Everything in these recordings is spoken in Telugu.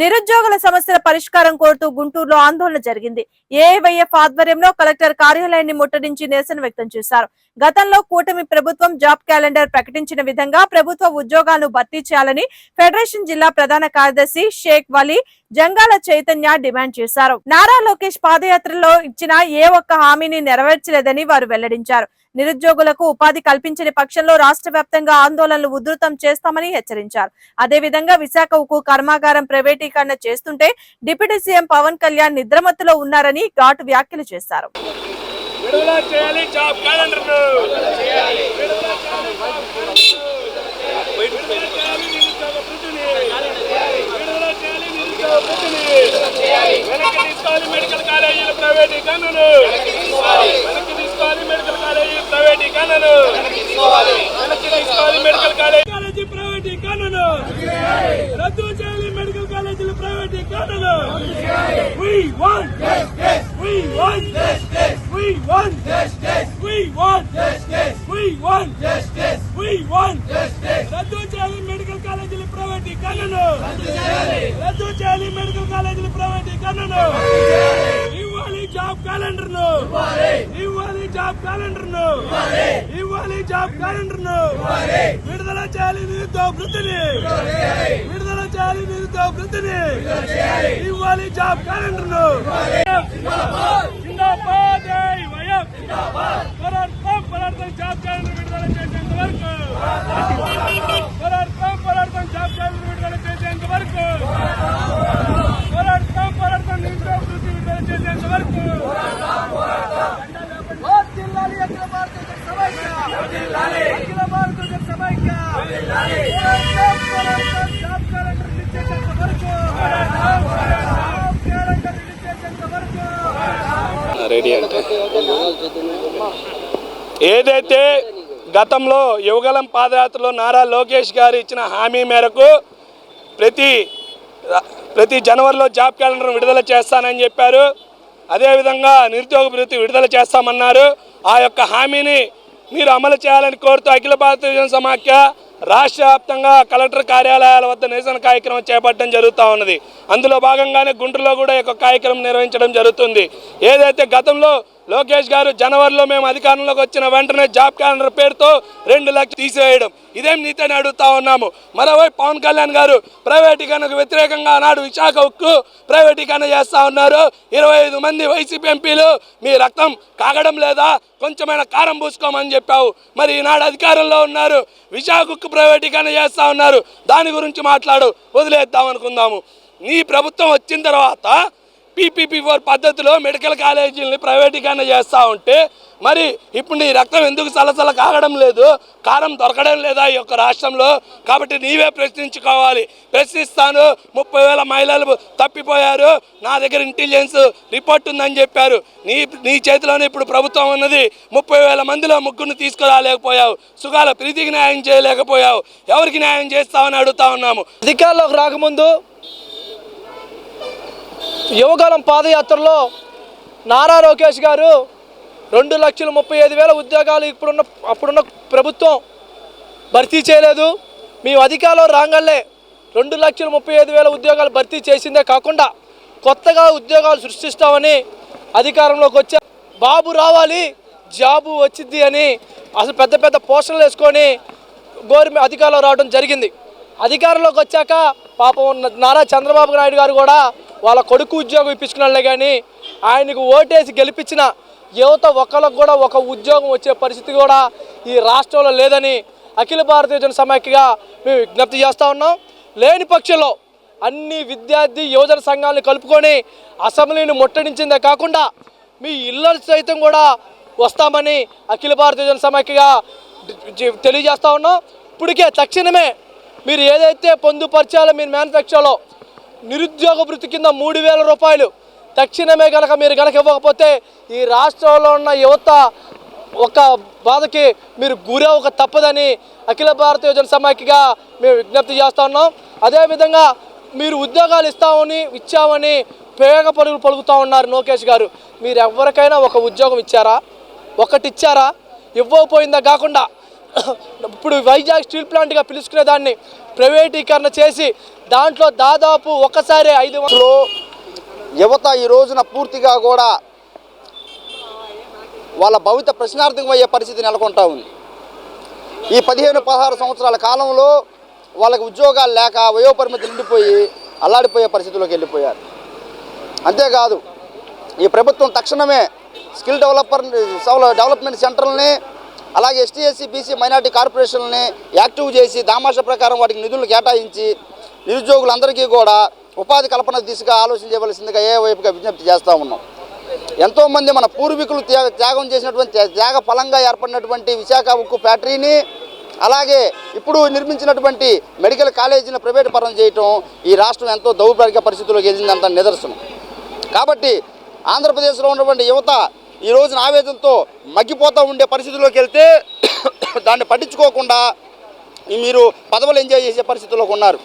నిరుద్యోగుల సమస్యల పరిష్కారం కోరుతూ గుంటూరులో ఆందోళన జరిగింది. ఏఐవైఎఫ్ ఆధ్వర్యంలో కలెక్టర్ కార్యాలయాన్ని ముట్టడించి నిరసన వ్యక్తం చేశారు. గతంలో కూటమి ప్రభుత్వం జాబ్ క్యాలెండర్ ప్రకటించిన విధంగా ప్రభుత్వ ఉద్యోగాలను భర్తీ చేయాలని ఫెడరేషన్ జిల్లా ప్రధాన కార్యదర్శి షేక్ వలీ జంగాల చైతన్య డిమాండ్ చేశారు. నారా లోకేష్ పాదయాత్రలో ఇచ్చిన ఏ ఒక్క హామీని నెరవేర్చలేదని వారు వెల్లడించారు. నిరుద్యోగులకు ఉపాధి కల్పించని పక్షంలో రాష్ట్ర వ్యాప్తంగా ఆందోళనలు ఉధృతం చేస్తామని హెచ్చరించారు. అదేవిధంగా విశాఖ ఉక్కు కర్మాగారం ప్రైవేటీకరణ చేస్తుంటే డిప్యూటీ సీఎం పవన్ కళ్యాణ్ నిద్రమత్తులో ఉన్నారని ఘాటు వ్యాఖ్యలు చేశారు. తీసుకోవాలి చేయాలి జాబ్ క్యాలెండర్ విడుదల చేయాలి విడుదల చేయాలి నిరుద్యోగ వృత్తిని విడుదల చేయాలి నిరుద్యోగ వృత్తిని వెనక్కి తీసుకోవాలి మెడికల్ కాలేజీల ప్రైవేటీకరణను వెనక్కి తీసుకోవాలి మెడికల్ కాలేజీల ప్రైవేటీకరణను వెనక్కి తీసుకోవాలి మెడికల్ కాలేజీ కాలేజీ ప్రైవేటీకరణను రద్దు చేయాలి మెడికల్ కాలేజీల ప్రైవేటీకరణను We want justice. We want justice. We want justice. We want justice. We want justice. We want justice. రద్దు చేయాలి మెడికల్ కాలేజీల ప్రైవేటీకరణను రద్దు చేయాలి మెడికల్ కాలేజీల ప్రైవేటీకరణను జాబ్ క్యాలెండర్ను ఇవ్వాలి జాబ్ క్యాలెండర్ను ఇవ్వాలి జాబ్ క్యాలెండర్ను విడుదల చేయాలి నిరుద్యోగ వృద్ధిని విడుదల చేయాలి నిరుద్యోగ వృద్ధిని ఇవ్వాలి జాబ్ క్యాలెండర్ను జిందాబాద్ జై వయం పోరాడతాం పోరాడతాం జాబ్ క్యాలెండర్ విడుదల చేసేంత వరకు పోరాడతాం పోరాడతాం జాబ్ క్యాలెండర్ విడుదల చేసేంత వరకు పోరాడతాం పోరాడతాం నిరుద్యోగ వృత్తి విడుదల చేసేంత వరకు వర్ధిల్లాలి అఖిల భారతీయ సమైక్య అఖిల భారతీయ సమైక్య పోరాటం, పోరాటం, జాబ్ క్యాలెండర్ రిలీజ్ చేసేంత వరకు జాబ్ క్యాలెండర్ రిలీజ్ చేసేంత వరకు రెడీ అంటే. ఏదైతే గతంలో యువగలం పాదయాత్రలో నారా లోకేష్ గారు ఇచ్చిన హామీ మేరకు ప్రతి ప్రతి జనవరిలో జాబ్ క్యాలెండర్ విడుదల చేస్తానని చెప్పారు. అదేవిధంగా నిరుద్యోగ భృతి విడుదల చేస్తామన్నారు. ఆ యొక్క హామీని మీరు అమలు చేయాలని కోరుతూ అఖిల భారతీయ సమాఖ్య రాష్ట్ర వ్యాప్తంగా కలెక్టర్ కార్యాలయాల వద్ద నిరసన కార్యక్రమం చేపట్టడం జరుగుతూ ఉన్నది. అందులో భాగంగానే గుంటూరులో కూడా ఈ కార్యక్రమం నిర్వహించడం జరుగుతుంది. ఏదైతే గతంలో లోకేష్ గారు జనవరిలో మేము అధికారంలోకి వచ్చిన వెంటనే జాబ్ క్యాలెండర్ పేరుతో రెండు లక్షలు తీసివేయడం. ఇదేం నీతని అడుగుతా ఉన్నాము. మరోవైపు పవన్ కళ్యాణ్ గారు ప్రైవేటీకరణకు వ్యతిరేకంగా ఆనాడు విశాఖ ఉక్కు ప్రైవేటీకరణ చేస్తా ఉన్నారు. ఇరవై ఐదు మంది వైసీపీ ఎంపీలు మీ రక్తం కాగడం లేదా? కొంచెమైనా కారం పూసుకోమని చెప్పావు. మరి ఈనాడు అధికారంలో ఉన్నారు. విశాఖ ఉక్కు ప్రైవేటీకరణ చేస్తా ఉన్నారు. దాని గురించి మాట్లాడు. వదిలేద్దాం అనుకుందాము. నీ ప్రభుత్వం వచ్చిన తర్వాత పీపీపీ ఫోర్ పద్ధతిలో మెడికల్ కాలేజీలని ప్రైవేటీకరణ చేస్తూ ఉంటే మరి ఇప్పుడు నీ రక్తం ఎందుకు సలసల కాగడం లేదు? కారం దొరకడం లేదా ఈ యొక్క రాష్ట్రంలో? కాబట్టి నీవే ప్రశ్నించుకోవాలి. ప్రశ్నిస్తాను. ముప్పై వేల మహిళలు తప్పిపోయారు. నా దగ్గర ఇంటెలిజెన్స్ రిపోర్ట్ ఉందని చెప్పారు. నీ నీ చేతిలోనే ఇప్పుడు ప్రభుత్వం ఉన్నది. ముప్పై వేల మందిలో ముగ్గురిని తీసుకురాలేకపోయావు. సుగాల ప్రీతికి న్యాయం చేయలేకపోయావు. ఎవరికి న్యాయం చేస్తావని అడుగుతా ఉన్నాము? అధికారంలోకి రాకముందు యువకాలం పాదయాత్రలో నారా లోకేష్ గారు రెండు లక్షల ముప్పై ఐదు వేల ఉద్యోగాలు ఇప్పుడున్న అప్పుడున్న ప్రభుత్వం భర్తీ చేయలేదు. మేము అధికారంలో రాగానే రెండు లక్షల ముప్పై ఐదు వేల ఉద్యోగాలు భర్తీ చేసిందే కాకుండా కొత్తగా ఉద్యోగాలు సృష్టిస్తామని అధికారంలోకి వచ్చా బాబు రావాలి జాబు వచ్చింది అని అసలు పెద్ద పెద్ద పోస్టర్లు వేసుకొని గవర్నమెంట్ అధికారంలో రావడం జరిగింది. అధికారంలోకి వచ్చాక పాపం నారా చంద్రబాబు నాయుడు గారు కూడా వాళ్ళ కొడుకు ఉద్యోగం ఇప్పించుకున్నాళ్ళే కానీ ఆయనకు ఓటేసి గెలిపించిన యువత ఒకరికి కూడా ఒక ఉద్యోగం వచ్చే పరిస్థితి కూడా ఈ రాష్ట్రంలో లేదని అఖిల భారతీయ జన సమాఖ్యగా మేము విజ్ఞప్తి చేస్తూ ఉన్నాం. లేని పక్షంలో అన్ని విద్యార్థి యువజన సంఘాలను కలుపుకొని అసెంబ్లీని ముట్టడించిందే కాకుండా మీ ఇళ్ళ సైతం కూడా వస్తామని అఖిల భారతీయ జన సమాఖ్యగా తెలియజేస్తూ ఉన్నాం. ఇప్పటికే తక్షణమే మీరు ఏదైతే పొందుపరిచాలో మీరు మ్యానుఫ్యాక్చర్లో నిరుద్యోగ వృత్తి కింద మూడు వేల రూపాయలు. తక్షణమే కనుక మీరు కనుక ఇవ్వకపోతే ఈ రాష్ట్రంలో ఉన్న యువత ఒక బాధకి మీరు గురవక తప్పదని అఖిల భారత యోజన సమాఖ్యగా మేము విజ్ఞప్తి చేస్తా ఉన్నాం. అదేవిధంగా మీరు ఉద్యోగాలు ఇస్తామని ఇచ్చామని పేగ పరుగులు పలుకుతూ ఉన్నారు లోకేష్ గారు. మీరు ఎవరికైనా ఒక ఉద్యోగం ఇచ్చారా? ఒకటి ఇచ్చారా? ఇవ్వకపోయిందా కాకుండా ఇప్పుడు వైజాగ్ స్టీల్ ప్లాంట్గా పిలుచుకునే దాన్ని ప్రైవేటీకరణ చేసి దాంట్లో దాదాపు ఒక్కసారి ఐదు వందలు. యువత ఈ రోజున పూర్తిగా కూడా వాళ్ళ భవిత ప్రశ్నార్థకమయ్యే పరిస్థితి నెలకొంటా ఉంది. ఈ పదిహేను పదహారు సంవత్సరాల కాలంలో వాళ్ళకి ఉద్యోగాలు లేక వయోపరిమితి నిండిపోయి అల్లాడిపోయే పరిస్థితిలోకి వెళ్ళిపోయారు. అంతేకాదు ఈ ప్రభుత్వం తక్షణమే స్కిల్ డెవలపర్ డెవలప్మెంట్ సెంటర్లని అలాగే ఎస్టీ ఎస్సీ బీసీ మైనార్టీ కార్పొరేషన్ని యాక్టివ్ చేసి దామాష ప్రకారం వాటికి నిధులు కేటాయించి నిరుద్యోగులందరికీ కూడా ఉపాధి కల్పన దిశగా ఆలోచన చేయవలసిందిగా ఏ వైపుగా విజ్ఞప్తి చేస్తూ ఉన్నాం. ఎంతోమంది మన పూర్వీకులు త్యాగ త్యాగం చేసినటువంటి త్యాగ ఫలంగా ఏర్పడినటువంటి విశాఖ ఉక్కు ఫ్యాక్టరీని అలాగే ఇప్పుడు నిర్మించినటువంటి మెడికల్ కాలేజీని ప్రైవేట్ పరం చేయటం ఈ రాష్ట్రం ఎంతో దౌర్భాగ్య పరిస్థితుల్లోకి వెళ్ళిందంత నిదర్శనం. కాబట్టి ఆంధ్రప్రదేశ్లో ఉన్నటువంటి యువత ఈ రోజున ఆవేదనతో మగ్గిపోతూ ఉండే పరిస్థితుల్లోకి వెళ్తే దాన్ని పట్టించుకోకుండా మీరు పదవులు ఎంజాయ్ చేసే పరిస్థితుల్లోకి ఉన్నారు.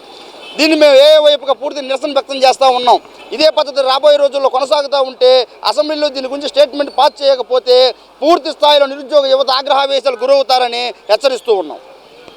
దీన్ని మేము ఏ వైపుగా పూర్తి నిరసన వ్యక్తం చేస్తూ ఉన్నాం. ఇదే పద్ధతి రాబోయే రోజుల్లో కొనసాగుతూ ఉంటే అసెంబ్లీలో దీని గురించి స్టేట్మెంట్ పాస్ చేయకపోతే పూర్తి స్థాయిలో నిరుద్యోగ యువత ఆగ్రహావేశాలు గురవుతారని హెచ్చరిస్తూ ఉన్నాం.